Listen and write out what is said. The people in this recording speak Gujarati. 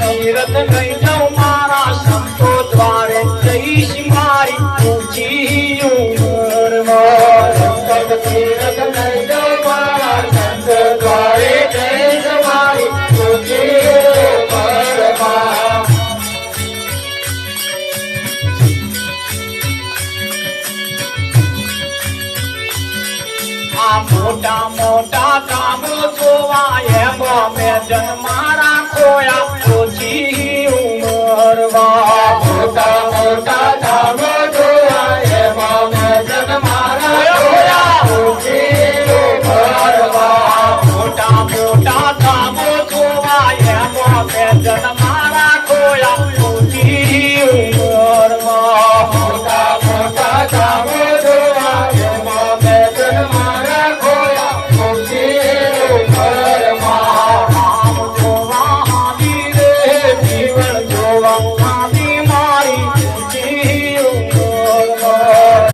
તીરથ લઈ જાઉં મારા સંતો દ્વારે જઈશ એવા મોટા મોટા કામ જોવા એમાં મેં જન્મા રાખોયા ઓછી ઉમરવા મોટા મોટા કામ જોવા એમાં મેં જન્મા રાખોયા જન્મ don't